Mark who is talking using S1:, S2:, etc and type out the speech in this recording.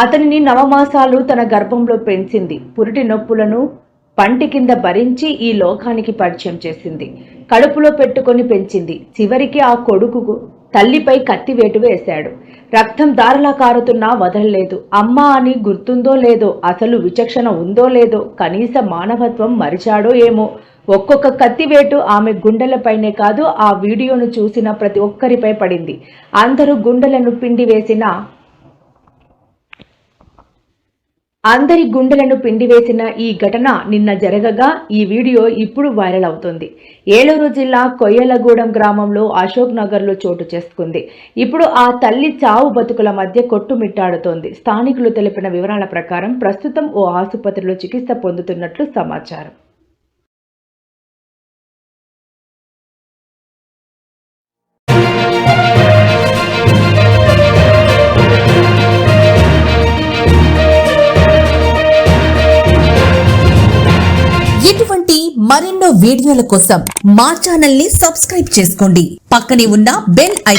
S1: అతనిని నవమాసాలు తన గర్భంలో పెంచింది. పురిటి నొప్పులను పంటి కింద భరించి ఈ లోకానికి పరిచయం చేసింది. కడుపులో పెట్టుకొని పెంచింది. చివరికి ఆ కొడుకు తల్లిపై కత్తివేటు వేశాడు. రక్తం దారలా కారుతున్నా వదలలేదు. అమ్మ అని గుర్తుందో లేదో అసలు విచక్షణ ఉందో లేదో కనీస మానవత్వం మరిచాడో ఏమో ఒక్కొక్క కత్తివేటు ఆమె గుండెలపైనే కాదు ఆ వీడియోను చూసిన ప్రతి ఒక్కరిపై పడింది. అందరూ గుండెలను పిండి వేసిన అందరి గుండెలను పిండివేసిన ఈ ఘటన నిన్న జరగగా ఈ వీడియో ఇప్పుడు వైరల్ అవుతుంది. ఏలూరు జిల్లా కొయ్యలగూడెం గ్రామంలో అశోక్ నగర్లో చోటు చేసుకుంది. ఇప్పుడు ఆ తల్లి చావు బతుకుల మధ్య కొట్టుమిట్టాడుతోంది. స్థానికులు తెలిపిన వివరాల ప్రకారం ప్రస్తుతం ఓ ఆసుపత్రిలో చికిత్స పొందుతున్నట్లు సమాచారం.
S2: మరెన్నో వీడియోల కోసం మా ఛానల్ని సబ్స్క్రైబ్ చేసుకోండి. పక్కనే ఉన్న బెల్ ఐ